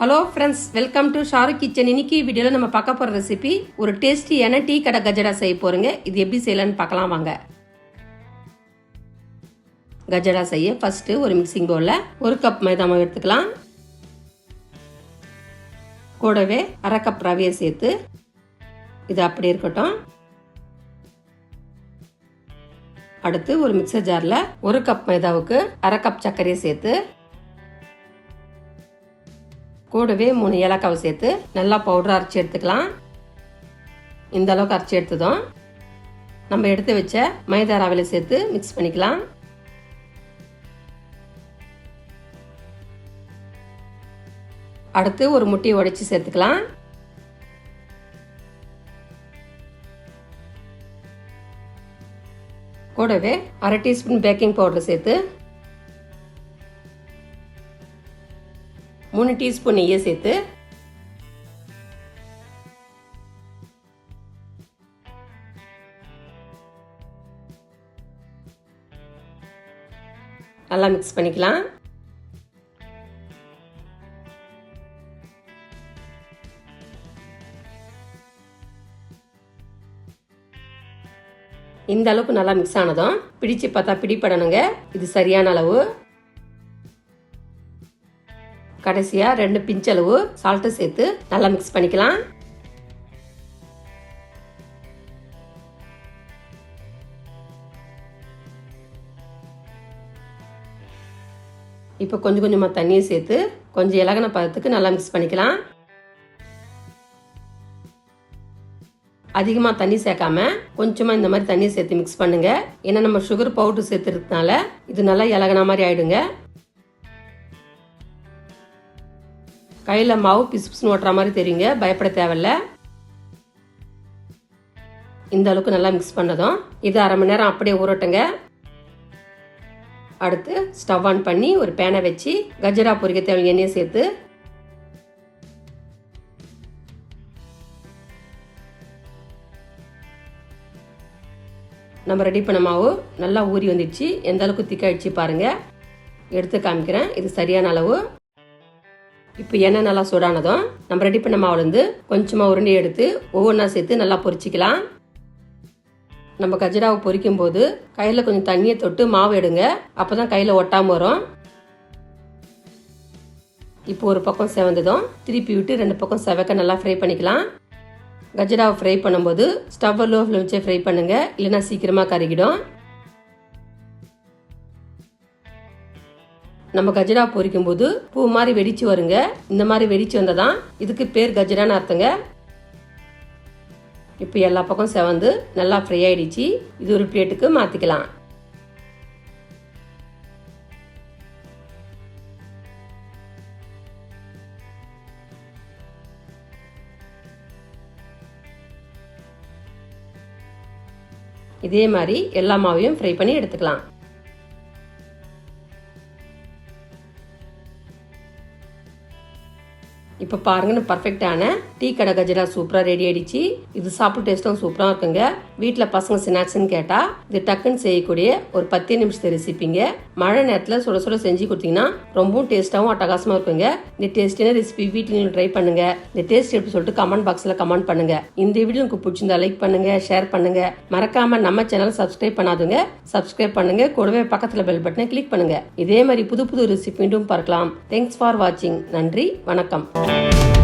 Hello friends welcome to Shahrukh kitchen இன்னைக்கு வீடியோவில் நம்ம பார்க்க போகிற ரெசிபி ஒரு டேஸ்டியான டீ கடை கஜடா செய்ய போகிறோங்க இது எப்படி செய்யலான்னு பார்க்கலாம் வாங்க. கஜடா செய்ய ஃபஸ்ட்டு ஒரு மிக்சிங் பவுலில் ஒரு கப் மைதா மாவு எடுத்துக்கலாம். கூடவே அரை கப் ரவையை சேர்த்து இது அப்படி இருக்கட்டும். அடுத்து ஒரு மிக்சர் ஜாரில் ஒரு கப் மைதாவுக்கு அரை கப் சர்க்கரையை சேர்த்து கூடவே மூணு ஏலக்காவை சேர்த்து நல்லா பவுடர் அரைச்சி எடுத்துக்கலாம். இந்த அளவுக்கு அரைச்சி எடுத்ததும் நம்ம எடுத்து வச்ச மைதா ரவையில் சேர்த்து மிக்ஸ் பண்ணிக்கலாம். அடுத்து ஒரு முட்டையை உடைச்சி சேர்த்துக்கலாம். கூடவே அரை டீஸ்பூன் பேக்கிங் பவுடர் சேர்த்து மூணு டீஸ்பூன் நெய்யை சேர்த்து நல்லா மிக்ஸ் பண்ணிக்கலாம். இந்த அளவுக்கு நல்லா மிக்ஸ் ஆனதும் பிடிச்சு பார்த்தா பிடிப்படணுங்க இது சரியான அளவு. கடைசியாக ரெண்டு பிஞ்சளவு சால்ட்டு சேர்த்து நல்லா மிக்ஸ் பண்ணிக்கலாம். இப்போ கொஞ்சம் கொஞ்சமாக தண்ணியை சேர்த்து கொஞ்சம் இலகன பதத்துக்கு நல்லா மிக்ஸ் பண்ணிக்கலாம். அதிகமாக தண்ணி சேர்க்காம கொஞ்சமாக இந்த மாதிரி தண்ணியை சேர்த்து மிக்ஸ் பண்ணுங்க. ஏன்னா நம்ம சுகர் பவுடர் சேர்த்துறதுனால இது நல்லா இலகன மாதிரி ஆயிடுங்க. கையில் மாவு பிசு பிசுன்னு ஓட்டுற மாதிரி தெரியுங்க. பயப்பட தேவையில்ல. இந்த அளவுக்கு நல்லா மிக்ஸ் பண்ணதும். இது அரை மணி நேரம் அப்படியே ஊறட்டுங்க அடுத்து ஸ்டவ் ஆன் பண்ணி ஒரு பேனை வச்சு கஜரா பொரிக்க தேவை எண்ணெயை சேர்த்து நம்ம ரெடி பண்ண மாவு நல்லா ஊறி வந்துடுச்சு. எந்த அளவுக்கு திக்காயிடுச்சு பாருங்கள் எடுத்து காமிக்கிறேன். இது சரியான அளவு. இப்போ எண்ணெய் நல்லா சூடானதும் நம்ம ரெடி பண்ண மாவுலேருந்து கொஞ்சமாக உருண்டை எடுத்து ஒவ்வொன்றா சேர்த்து நல்லா பொரிச்சிக்கலாம். நம்ம கஜராவை பொரிக்கும் போது கையில் கொஞ்சம் தண்ணியை தொட்டு மாவு எடுங்க. அப்போ தான் கையில் ஒட்டாமல் வரும். இப்போ ஒரு பக்கம் செவந்ததும் திருப்பி விட்டு ரெண்டு பக்கம் செவக்க நல்லா ஃப்ரை பண்ணிக்கலாம். கஜராவை ஃப்ரை பண்ணும்போது ஸ்டவ்வை லோ ஃப்ளேம் வச்சே ஃப்ரை பண்ணுங்கள் இல்லைன்னா சீக்கிரமாக கருகிடும். நம்ம கஜரா பொரிக்கும் போது பூ மாதிரி வெடிச்சு வருங்க. இந்த மாதிரி வெடிச்சு வந்ததான் இதுக்கு பேர் கஜரான்னு அர்த்தங்க. இப்போ எல்லா பக்கம் செவந்து நல்லா ஃப்ரை ஆயிடுச்சு. இது ஒரு பிளேட்டுக்கு மாற்றிக்கலாம் இதே மாதிரி எல்லா மாவையும் ஃப்ரை பண்ணி எடுத்துக்கலாம். இப்போ பாருங்கன்னு பர்ஃபெக்டான டீ கடை கஜரா சூப்பராக ரெடி ஆயிடுச்சு. இது சாப்பிட்டு டேஸ்ட்டும் சூப்பராக இருக்குங்க. வீட்டில் பசங்க ஸ்நாக்ஸ்னு கேட்டால் இது டக்குன்னு செய்யக்கூடிய ஒரு பத்து நிமிஷத்து ரெசிப்பிங்க மழை நேரத்தில் சுட சுட செஞ்சு கொடுத்தீங்கன்னா ரொம்பவும் டேஸ்ட்டாகவும் அட்டகாசமாக இருக்குங்க. இந்த டேஸ்டியான ரெசிபி வீட்டில் ட்ரை பண்ணுங்க. இந்த டேஸ்ட் எப்படி சொல்லிட்டு கமெண்ட் பாக்ஸில் கமெண்ட் பண்ணுங்க. இந்த வீடியோ உங்களுக்கு பிடிச்சிருந்தா லைக் பண்ணுங்க ஷேர் பண்ணுங்க. மறக்காம நம்ம சேனல் சப்ஸ்கிரைப் பண்ணாதுங்க சப்ஸ்கிரைப் பண்ணுங்க. கூடவே பக்கத்தில் பெல் பட்டனை கிளிக் பண்ணுங்க. இதே மாதிரி புது புது ரெசிபி மீண்டும் பார்க்கலாம். தேங்க்ஸ் ஃபார் வாட்சிங் நன்றி வணக்கம். Bye.